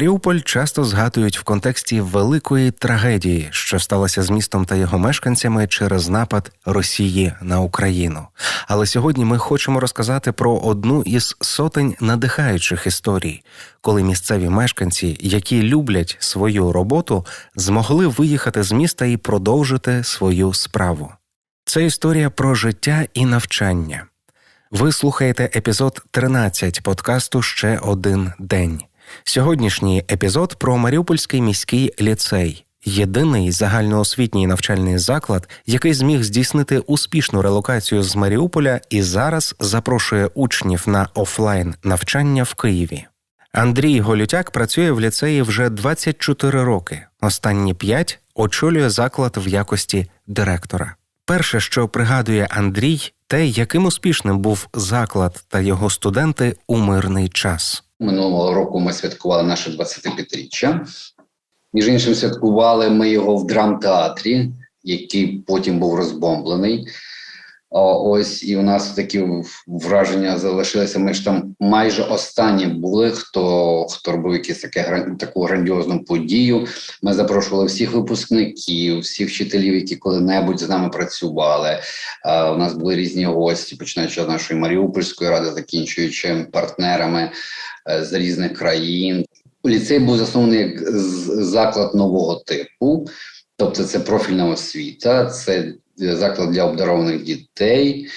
Маріуполь часто згадують в контексті великої трагедії, що сталося з містом та його мешканцями через напад Росії на Україну. Але сьогодні ми хочемо розказати про одну із сотень надихаючих історій, коли місцеві мешканці, які люблять свою роботу, змогли виїхати з міста і продовжити свою справу. Це історія про життя і навчання. Ви слухаєте епізод 13 подкасту Ще один день. Сьогоднішній епізод про Маріупольський міський ліцей, єдиний загальноосвітній навчальний заклад, який зміг здійснити успішну релокацію з Маріуполя і зараз запрошує учнів на офлайн навчання в Києві. Андрій Голютяк працює в ліцеї вже 24 роки. Останні 5 очолює заклад в якості директора. Перше, що пригадує Андрій, те, яким успішним був заклад та його студенти у мирний час. Минулого року ми святкували наше 25-річчя. Між іншим, святкували ми його в драмтеатрі, який потім був розбомблений. Ось і у нас такі враження залишилися. Ми ж там майже останні були. Хто хто робив якісь таке таку грандіозну подію. Ми запрошували всіх випускників, всіх вчителів, які коли-небудь з нами працювали. У нас були різні гості, починаючи з нашої Маріупольської ради, закінчуючи партнерами е, з різних країн. Ліцей був заснований як заклад нового типу, тобто це профільна освіта. це заклад для обдарованих дітей,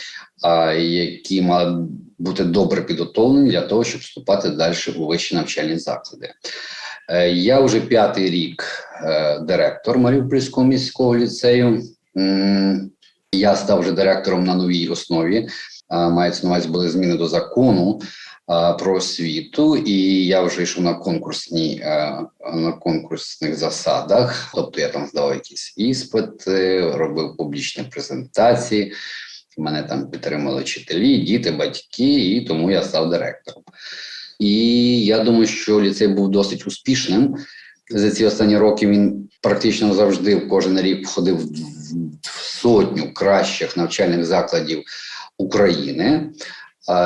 які мали бути добре підготовлені для того, щоб вступати далі у вищі навчальні заклади. Е, я вже п'ятий рік е, директор Маріупольського міського ліцею. Я став вже директором на новій основі. Мається на увазі були зміни до закону про освіту, і я вже йшов на конкурсні на конкурсних засадах. Тобто я там здавав якісь іспити, робив публічні презентації. Мене там підтримали вчителі, діти, батьки, і тому я став директором. І я думаю, що ліцей був досить успішним. За ці останні роки він практично завжди кожен рік входив в сотню кращих навчальних закладів України.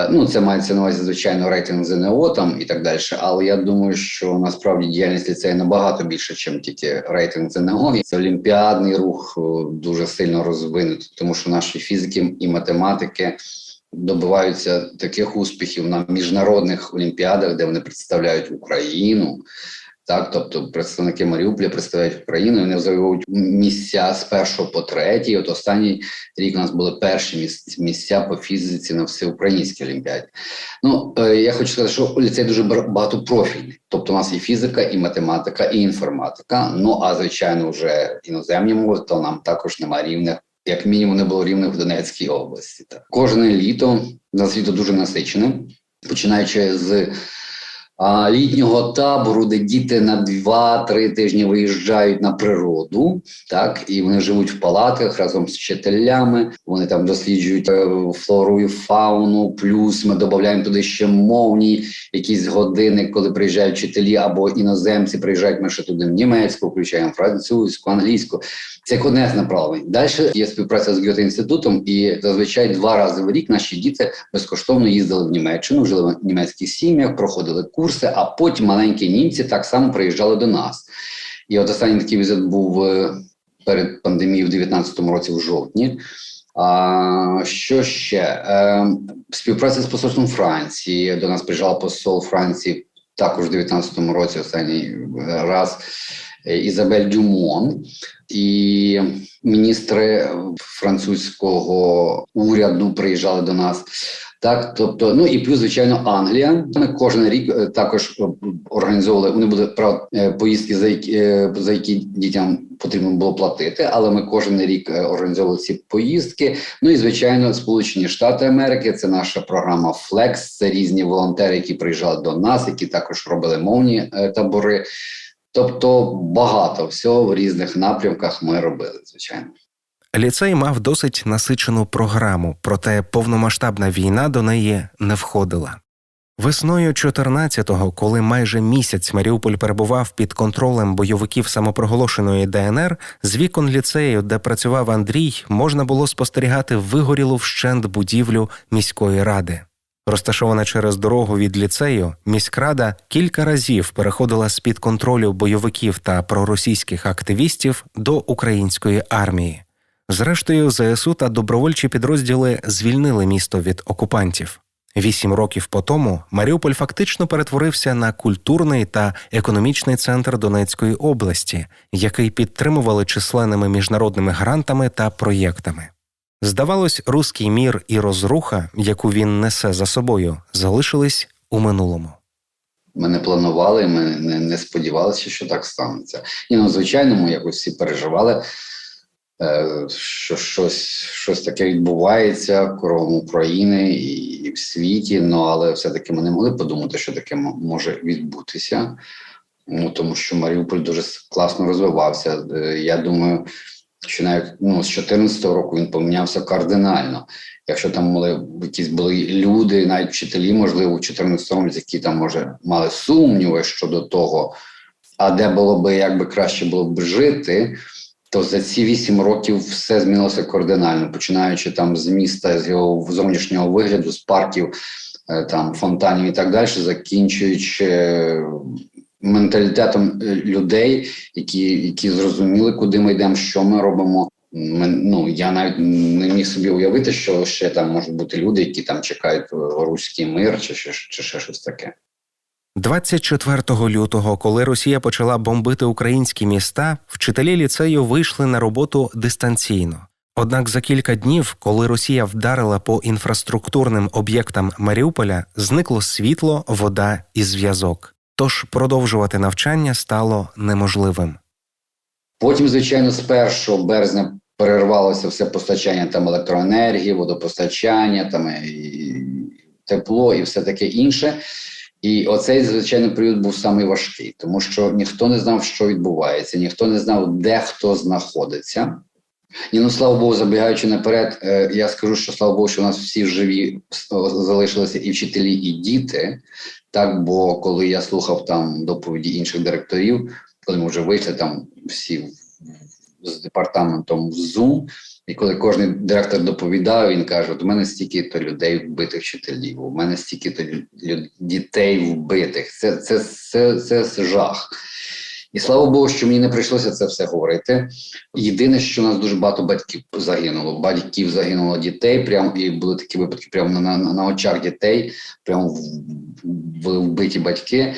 Ну, це мається на увазі, звичайно, рейтинг ЗНО там і так далі. Але я думаю, що насправді діяльність ліцею набагато більше, ніж тільки рейтинг ЗНО. Це олімпіадний рух дуже сильно розвинутий, тому що наші фізики і математики добиваються таких успіхів на міжнародних олімпіадах, де вони представляють Україну. Так, тобто представники Маріуполя представляють Україну, вони завоюють місця з першого по третій. От останній рік у нас були перші місця по фізиці на всеукраїнській олімпіаді. Ну е, я хочу сказати, що ліцей дуже багатопрофільний. Тобто, у нас і фізика, і математика, і інформатика. Ну а звичайно, вже іноземні мови, то нам також немає рівних. Як мінімум не було рівних в Донецькій області. Так. Кожне літо на світо дуже насичене, починаючи з літнього табору, де діти на 2-3 тижні виїжджають на природу, так і вони живуть в палатках разом з вчителями. Вони там досліджують е, флору і фауну. Плюс ми додаємо туди ще мовні якісь години, коли приїжджають вчителі або іноземці приїжджають. Ми ще туди німецьку, включаємо французьку, англійську. Це одне з направлень. Далі є співпраця з Гьоте інститутом, і зазвичай два рази в рік наші діти безкоштовно їздили в Німеччину, жили в німецьких сім'ях, проходили курси. А потім маленькі німці так само приїжджали до нас. І от останній такий візит був е, перед пандемією в 2019 році, в жовтні. А що ще Е, співпраця з посольством Франції? До нас приїжджав посол Франції також в 2019 році. Останній раз. Е, Ізабель Дюмон і міністри французького уряду приїжджали до нас. Так, тобто, ну і плюс, звичайно, Англія. Ми кожен рік е, також е, організовували. Вони були про поїздки, за які за які дітям потрібно було платити. Але ми кожен рік організовували ці поїздки. Ну і звичайно, Сполучені Штати Америки. Це наша програма Flex, Це різні волонтери, які приїжджали до нас, які також робили мовні табори. Тобто багато всього в різних напрямках ми робили, звичайно. Ліцей мав досить насичену програму, проте повномасштабна війна до неї не входила. Весною 14-го, коли майже місяць Маріуполь перебував під контролем бойовиків самопроголошеної ДНР, з вікон ліцею, де працював Андрій, можна було спостерігати вигорілу вщент будівлю міської ради. Розташована через дорогу від ліцею, міськрада кілька разів переходила з під контролю бойовиків та проросійських активістів до української армії. Зрештою, ЗСУ та добровольчі підрозділи звільнили місто від окупантів. Вісім років по тому Маріуполь фактично перетворився на культурний та економічний центр Донецької області, який підтримували численними міжнародними грантами та проєктами. Здавалось, руський мір і розруха, яку він несе за собою, залишились у минулому. Ми не планували, ми не, сподівалися, що так станеться. І ну, звичайно, ми якось всі переживали, що щось, щось таке відбувається кругом України і, в світі. Ну але все-таки ми не могли подумати, що таке може відбутися. Ну тому що Маріуполь дуже класно розвивався. Е, Я думаю, що навіть ну, з 2014 року він помінявся кардинально. Якщо там були якісь були люди, навіть вчителі, можливо, у 2014 році, які там може мали сумніви щодо того, а де було би як би краще було б жити, то за ці вісім років все змінилося кардинально, починаючи там з міста, з його зовнішнього вигляду, з парків, е, там фонтанів і так далі, закінчуючи е, менталітетом е, людей, які, які зрозуміли, куди ми йдемо, що ми робимо. Ми, ну я навіть не міг собі уявити, що ще там можуть бути люди, які там чекають руський мир, чи, чи, чи ще щось таке. 24 лютого, коли Росія почала бомбити українські міста, вчителі ліцею вийшли на роботу дистанційно. Однак за кілька днів, коли Росія вдарила по інфраструктурним об'єктам Маріуполя, зникло світло, вода і зв'язок. Тож продовжувати навчання стало неможливим. Потім, звичайно, з 1 березня перервалося все постачання там електроенергії, водопостачання, там і тепло і все таке інше. І оцей звичайно період був самий важкий, тому що ніхто не знав, що відбувається, ніхто не знав, де хто знаходиться. І ну слава Богу, забігаючи наперед, е, я скажу, що слава Богу, що у нас всі живі залишилися і вчителі, і діти. Так, бо коли я слухав там доповіді інших директорів, коли ми вже вийшли там всі з департаментом в Zoom, і коли кожен директор доповідав, він каже: от у мене стільки то людей вбитих вчителів, у мене стільки то лю- лю- дітей вбитих. Це, це, це, це, це жах. І слава Богу, що мені не прийшлося це все говорити. Єдине, що у нас дуже багато батьків загинуло. Батьків загинуло дітей, прям і були такі випадки, прямо на, на, на очах дітей, прямо були вбиті батьки.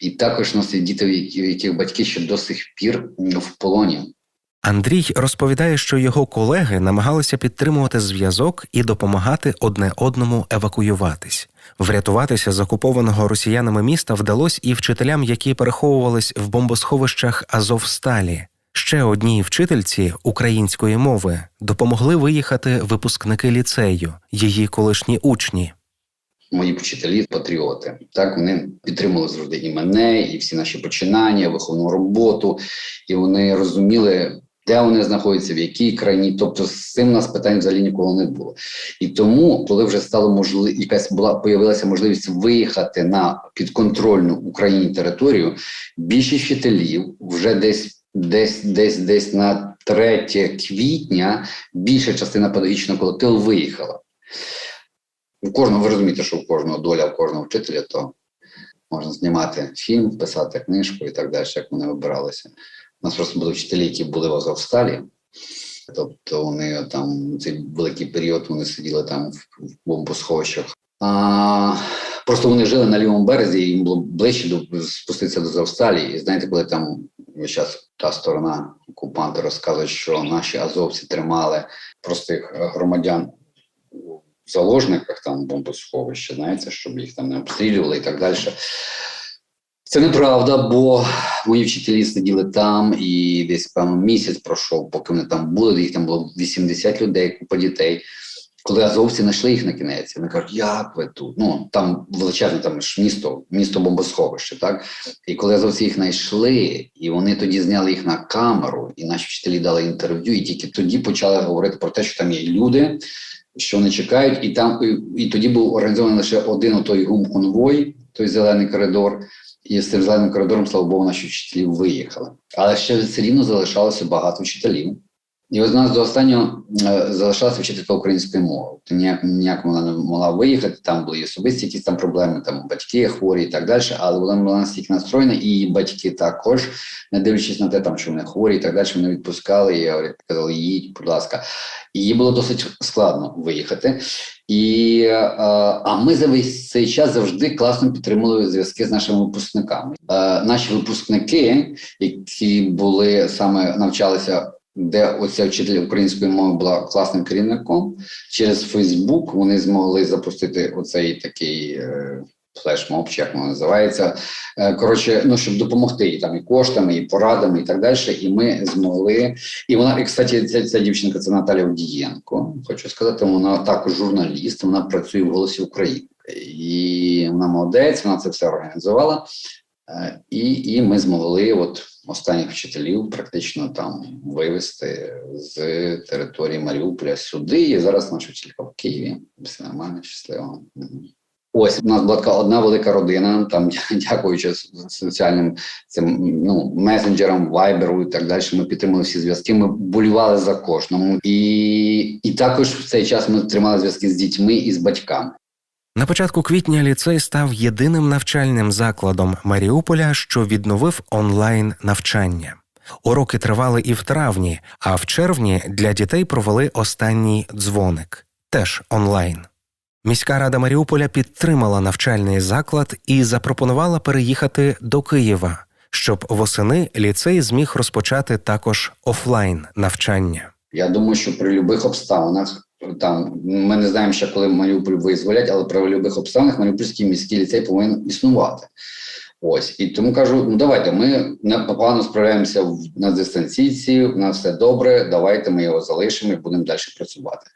І також у нас є діти, які- яких батьки ще до сих пір в полоні. Андрій розповідає, що його колеги намагалися підтримувати зв'язок і допомагати одне одному евакуюватись. Врятуватися з окупованого росіянами міста вдалося і вчителям, які переховувались в бомбосховищах Азовсталі. Ще одній вчительці української мови допомогли виїхати випускники ліцею, її колишні учні. Мої вчителі, патріоти, так вони підтримували завжди і мене, і всі наші починання, виховну роботу, і вони розуміли, де вони знаходяться, в якій країні. Тобто з цим у нас питань взагалі ніколи не було. І тому, коли вже стало можливо, якась була появилася можливість виїхати на підконтрольну Україні територію, більшість вчителів вже десь. Десь, десь, десь на 3 квітня більша частина педагогічного колективу виїхала. У кожного, ви розумієте, що у кожного доля, у кожного вчителя, то можна знімати фільм, писати книжку і так далі, як вони вибиралися. Нас просто були вчителі, які були в Азовсталі, тобто вони там цей великий період вони сиділи там в, бомбосховищах. А, просто вони жили на лівому березі, їм було ближче до спуститися до Азовсталі. І знаєте, коли там час та сторона окупанти розказує, що наші азовці тримали простих е, громадян в заложниках там бомбосховища, знаєте, щоб їх там не обстрілювали і так далі. Це неправда, бо мої вчителі сиділи там, і десь певно місяць пройшов, поки вони там були. Їх там було 80 людей, купа дітей. Коли азовці знайшли їх на кінець, вони кажуть, як ви тут? Ну там величезне там ж місто, місто бомбосховище, так і коли азовці їх знайшли, і вони тоді зняли їх на камеру, і наші вчителі дали інтерв'ю, і тільки тоді почали говорити про те, що там є люди, що вони чекають, і там і, і тоді був організований лише один отой гум-конвой, той зелений коридор. І з цим зеленим коридором, слава Богу, наші вчителі виїхали. Але ще все рівно залишалося багато вчителів, І от у нас до останнього е, залишалася вчителька української мови. То ніяк, ніяк вона не могла виїхати, там були особисті якісь там проблеми, там батьки хворі і так далі, але вона була настільки настроєна, і її батьки також, не дивлячись на те, там, що вони хворі і так далі, вони відпускали, і казали, їдь, будь ласка. І їй було досить складно виїхати. І, е, а ми за весь цей час завжди класно підтримували зв'язки з нашими випускниками. Е, Наші випускники, які були саме навчалися, де оця вчитель української мови була класним керівником, через Фейсбук вони змогли запустити оцей такий. Флешмоб, чи як воно називається. Е, Коротше, ну щоб допомогти і там і коштами, і порадами, і так далі. І ми змогли. І вона, і кстати, ця, ця дівчинка це Наталя Овдієнко. Хочу сказати, вона також журналіст, вона працює в голосі України. І вона молодець, вона це все організувала. Е, І, і ми змогли от останніх вчителів практично там вивезти з території Маріуполя сюди. І зараз наша вчителька в Києві. Все нормально, щасливо. Ось у нас була така одна велика родина, там дякуючи соціальним цим ну месенджерам, вайберу і так далі. Ми підтримали всі зв'язки. Ми болювали за кожному, і, і також в цей час ми тримали зв'язки з дітьми і з батьками. На початку квітня ліцей став єдиним навчальним закладом Маріуполя, що відновив онлайн навчання. Уроки тривали і в травні, а в червні для дітей провели останній дзвоник теж онлайн. Міська рада Маріуполя підтримала навчальний заклад і запропонувала переїхати до Києва, щоб восени ліцей зміг розпочати також офлайн навчання. Я думаю, що при будь-яких обставинах там ми не знаємо ще, коли Маріуполь визволять, але при будь-яких обставинах Маріупольський міський ліцей повинен існувати. Ось і тому кажу: ну давайте ми непогано справляємося в на дистанційці, в нас все добре. Давайте ми його залишимо і будемо далі працювати.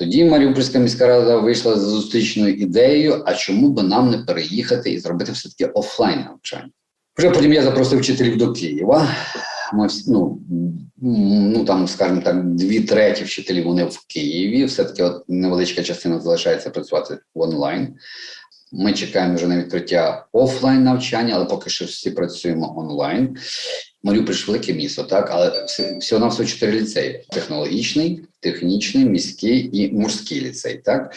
Тоді Маріупольська міська рада вийшла з зустрічною ідеєю: а чому би нам не переїхати і зробити все таки офлайн навчання? Вже потім я запросив вчителів до Києва. Ми ну, ну там, скажімо так, дві треті вчителів вони в Києві. Все таки, от невеличка частина залишається працювати в онлайн. Ми чекаємо вже на відкриття офлайн навчання, але поки що всі працюємо онлайн. Маріуполь ж велике місто, так, але всього на всього чотири ліцеї: технологічний, технічний, міський і морський ліцей. Так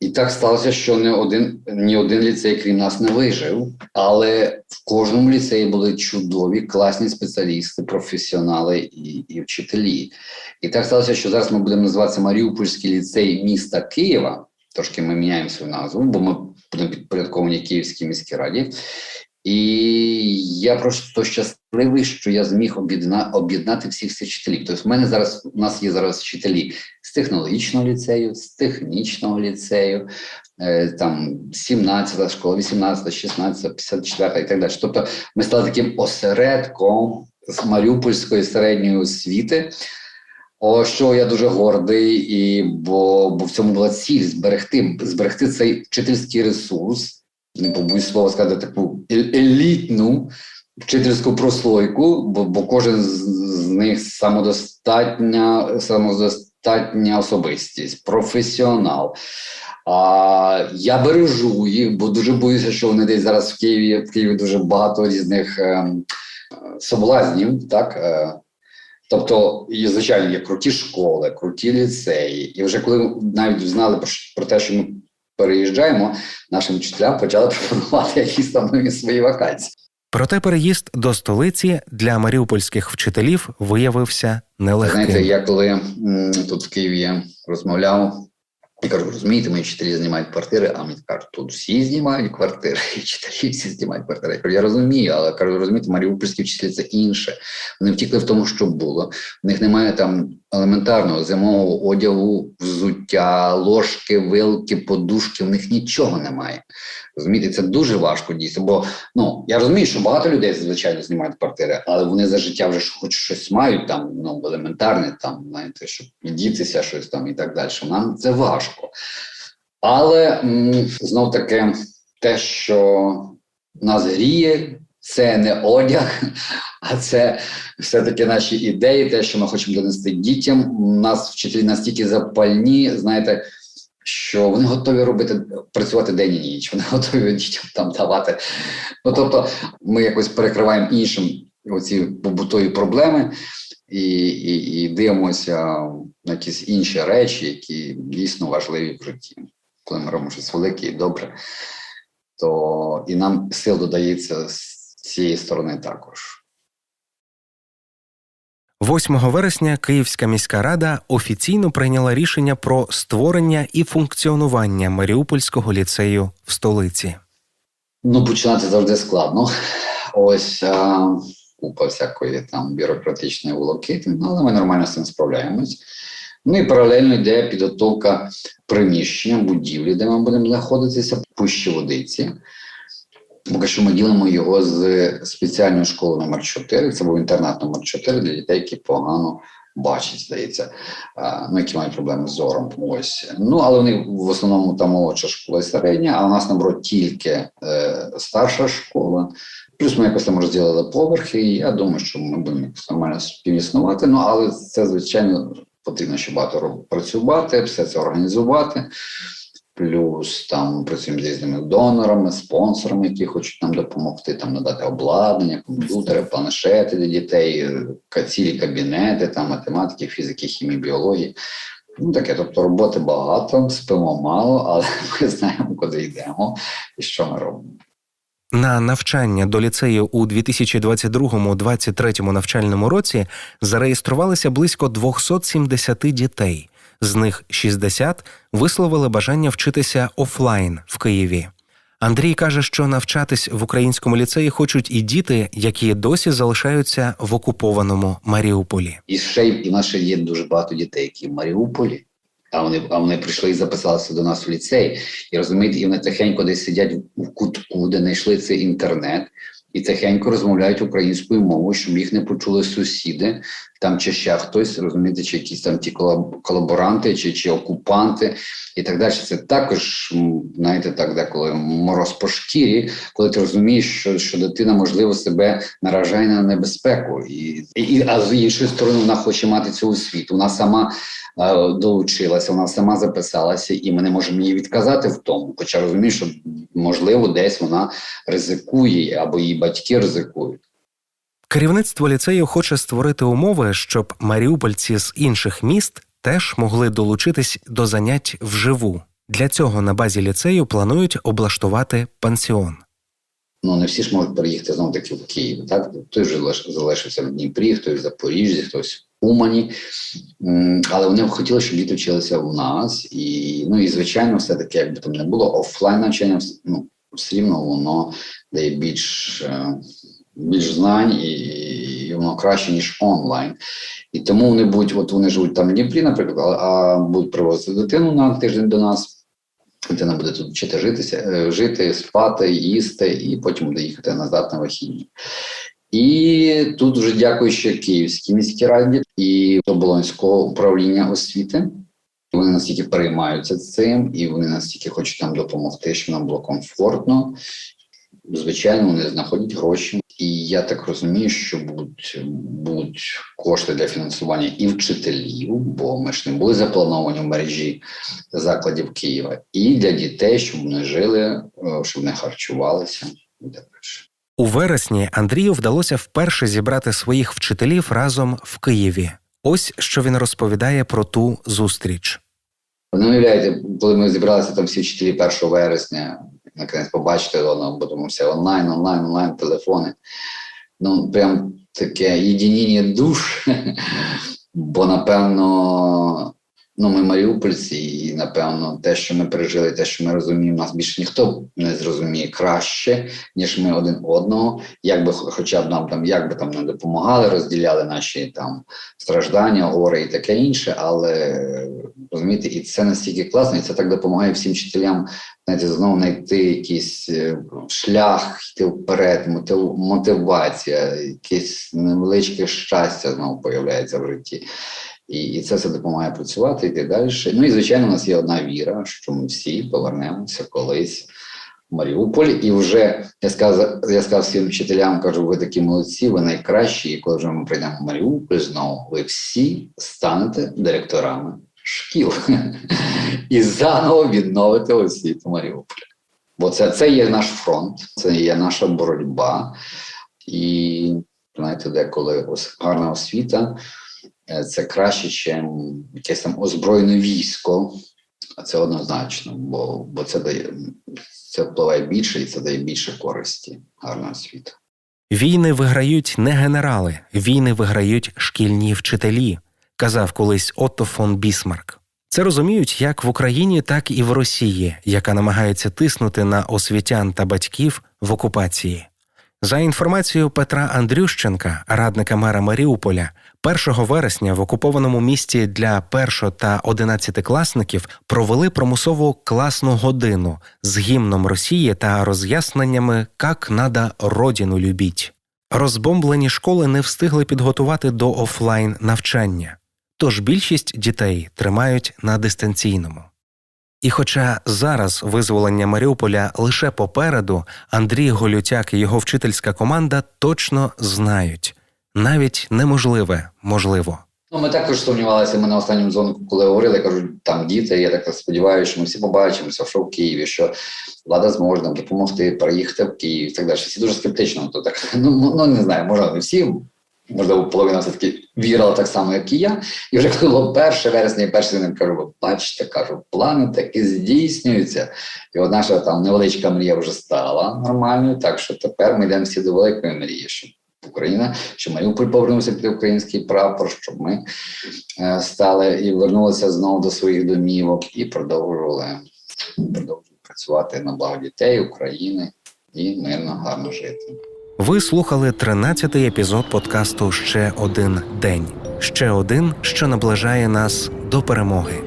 і так сталося, що не один ні один ліцей, крім нас, не вижив. Але в кожному ліцеї були чудові, класні спеціалісти, професіонали і, і вчителі. І так сталося, що зараз ми будемо називатися Маріупольський ліцей міста Києва. Трошки ми міняємо свою назву, бо ми підпорядковані Київській міській раді. І я просто щасливий, що я зміг об'єдна, об'єднати всіх цих вчителів. Тобто, в мене зараз у нас є зараз вчителі з технологічного ліцею, з технічного ліцею, е, там 17 школа, 18, 16, 54 і так далі. Тобто, ми стали таким осередком з Маріупольської середньої освіти. О, що я дуже гордий, і бо, бо в цьому була ціль зберегти, зберегти цей вчительський ресурс не побоюсь слова сказати, таку е- елітну вчительську прослойку, бо, бо кожен з, з них самодостатня, самодостатня особистість, професіонал. А я бережу їх, бо дуже боюся, що вони десь зараз в Києві в Києві дуже багато різних е, соблазнів, так. Е, Тобто, і, звичайно, є круті школи, круті ліцеї. І вже коли навіть знали про, те, що ми переїжджаємо, нашим вчителям почали пропонувати якісь там нові свої вакансії. Проте переїзд до столиці для маріупольських вчителів виявився нелегким. Знаєте, я коли тут в Києві розмовляв, я кажу, розумієте, мої вчителі знімають квартири, а мені кажуть, тут всі знімають квартири, і вчителі всі знімають квартири. Я кажу, я розумію, але кажу, розумієте, маріупольські вчителі це інше. Вони втікли в тому, що було. В них немає там елементарного зимового одягу, взуття, ложки, вилки, подушки. В них нічого немає. Розумієте, це дуже важко дійсно. Бо ну я розумію, що багато людей звичайно знімають квартири, але вони за життя вже хоч щось мають там, ну елементарне, там знаєте, щоб дітися щось там і так далі. Нам це важко. Але знов таки те, що нас гріє, це не одяг, а це все-таки наші ідеї, те, що ми хочемо донести дітям. У нас вчителі настільки запальні, знаєте, що вони готові робити працювати день і ніч. Вони готові дітям там давати. Ну тобто, ми якось перекриваємо іншим оці побутові проблеми. і, і, і дивимося на якісь інші речі, які дійсно важливі в житті. Коли ми робимо щось велике і добре, то і нам сил додається з цієї сторони також. 8 вересня Київська міська рада офіційно прийняла рішення про створення і функціонування Маріупольського ліцею в столиці. Ну, починати завжди складно. Ось а, купа всякої там бюрократичної волоки, ну, але ми нормально з цим справляємось. Ну і паралельно йде підготовка приміщення, будівлі, де ми будемо знаходитися, пущі водиці. Поки що ми ділимо його з спеціальною школою номер 4 Це був інтернат номер 4 для дітей, які погано бачать, здається, ну, які мають проблеми з зором. Ось. Ну, але вони в основному там молодша школа і середня, а у нас наоборот тільки е, старша школа. Плюс ми якось там розділили поверхи, і я думаю, що ми будемо якось нормально співіснувати. Ну, але це, звичайно, потрібно ще багато працювати, все це організувати. Плюс там працюємо з різними донорами, спонсорами, які хочуть нам допомогти, там надати обладнання, комп'ютери, планшети для дітей, цілі кабінети, там математики, фізики, хімії, біології. Ну таке, тобто роботи багато, спимо мало, але ми знаємо, куди йдемо і що ми робимо. На навчання до ліцею у 2022-2023 навчальному році зареєструвалися близько 270 дітей. З них 60 висловили бажання вчитися офлайн в Києві. Андрій каже, що навчатись в українському ліцеї хочуть і діти, які досі залишаються в окупованому Маріуполі. І ще і в нас є дуже багато дітей, які в Маріуполі. А вони, а вони прийшли і записалися до нас в ліцей. І розумієте, і вони тихенько десь сидять в кутку, де знайшли цей інтернет, і тихенько розмовляють українською мовою, щоб їх не почули сусіди, там чи ще хтось, розумієте, чи якісь там ті колаб- колаборанти, чи, чи окупанти, і так далі. Це також, знаєте, так деколи мороз по шкірі, коли ти розумієш, що, що дитина можливо себе наражає на небезпеку, і, і а з іншої сторони вона хоче мати цю освіту. Вона сама долучилася, вона сама записалася, і ми не можемо їй відказати в тому. Хоча розумію, що можливо десь вона ризикує, або її батьки ризикують. Керівництво ліцею хоче створити умови, щоб маріупольці з інших міст теж могли долучитись до занять вживу. Для цього на базі ліцею планують облаштувати пансіон. Ну не всі ж можуть переїхати знову таки в Київ. Так той же залишився в Дніпрі, хтось в Запоріжжі, хтось Умані. Але вони хотіли, щоб діти вчилися у нас. І ну і звичайно, все таки, якби там не було офлайн навчання, ну все рівно воно дає більш, е, більш знань і, і воно краще ніж онлайн. І тому вони будуть, от вони живуть там в Дніпрі, наприклад, а, будуть привозити дитину на тиждень до нас. Дитина буде тут вчити житися, е, жити, спати, їсти, і потім буде їхати назад на вихідні. І тут вже дякую ще Київській міській раді і Оболонського управління освіти. Вони настільки переймаються цим, і вони настільки хочуть нам допомогти, щоб нам було комфортно. Звичайно, вони знаходять гроші. І я так розумію, що будуть, будуть кошти для фінансування і вчителів, бо ми ж не були заплановані в мережі закладів Києва, і для дітей, щоб вони жили, е, щоб не харчувалися. У вересні Андрію вдалося вперше зібрати своїх вчителів разом в Києві. Ось що він розповідає про ту зустріч. Не уявляєте, коли ми зібралися там всі вчителі 1 вересня, наконець побачити одного, бо тому все онлайн, онлайн, онлайн, телефони. Ну, прям таке єдиніння душ, бо напевно, ну, ми маріупольці, і напевно, те, що ми пережили, те, що ми розуміємо, нас більше ніхто не зрозуміє краще, ніж ми один одного. Як би хоча б нам там, як би там не допомагали, розділяли наші там страждання, горе і таке інше, але розумієте, і це настільки класно, і це так допомагає всім вчителям знаєте, знову знайти якийсь е, шлях, йти вперед, мотив- мотивація, якесь невеличке щастя знову появляється в житті. І, і це все допомагає працювати, йти далі. Ну і звичайно, у нас є одна віра, що ми всі повернемося колись в Маріуполь. І вже я сказав, я сказав всім вчителям, кажу, ви такі молодці, ви найкращі. І коли вже ми прийдемо в Маріуполь знову, ви всі станете директорами шкіл і заново відновите освіту Маріуполя. Бо це, це є наш фронт, це є наша боротьба. І знаєте, деколи ос- гарна освіта це краще, ніж якесь там озброєне військо. А це однозначно, бо, бо це дає це впливає більше і це дає більше користі гарного світу. Війни виграють не генерали, війни виграють шкільні вчителі, казав колись Отто фон Бісмарк. Це розуміють як в Україні, так і в Росії, яка намагається тиснути на освітян та батьків в окупації. За інформацією Петра Андрющенка, радника мера Маріуполя, 1 вересня в окупованому місті для першо- та одинадцятикласників провели промислову класну годину з гімном Росії та роз'ясненнями «Как надо родину любіть». Розбомблені школи не встигли підготувати до офлайн навчання, тож більшість дітей тримають на дистанційному. І хоча зараз визволення Маріуполя лише попереду, Андрій Голютяк і його вчительська команда точно знають навіть неможливе можливо. Ну, ми також сумнівалися. Ми на останньому дзвонку, коли говорили, я кажу, там діти. Я так сподіваюся, що ми всі побачимося, що в Києві, що влада зможе нам допомогти приїхати в Київ так далі. Всі дуже скептично. То так ну, ну, ну не знаю, може не всі. Можливо, половина все таки вірила так само, як і я. І вже коли 1 вересня, і перший день кажу, бачите, кажу, плани таки здійснюються. І от наша там невеличка мрія вже стала нормальною. Так що тепер ми йдемо всі до великої мрії, щоб Україна, щоб Маріуполь повернувся під український прапор, щоб ми е, стали і вернулися знову до своїх домівок і продовжували, продовжували працювати на благо дітей, України і мирно, гарно жити. Ви слухали 13-й епізод подкасту Ще один день. Ще один, що наближає нас до перемоги.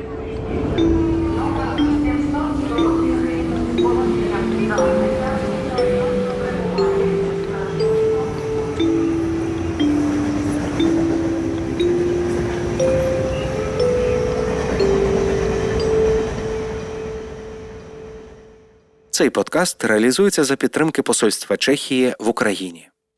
Цей подкаст реалізується за підтримки Посольства Чехії в Україні.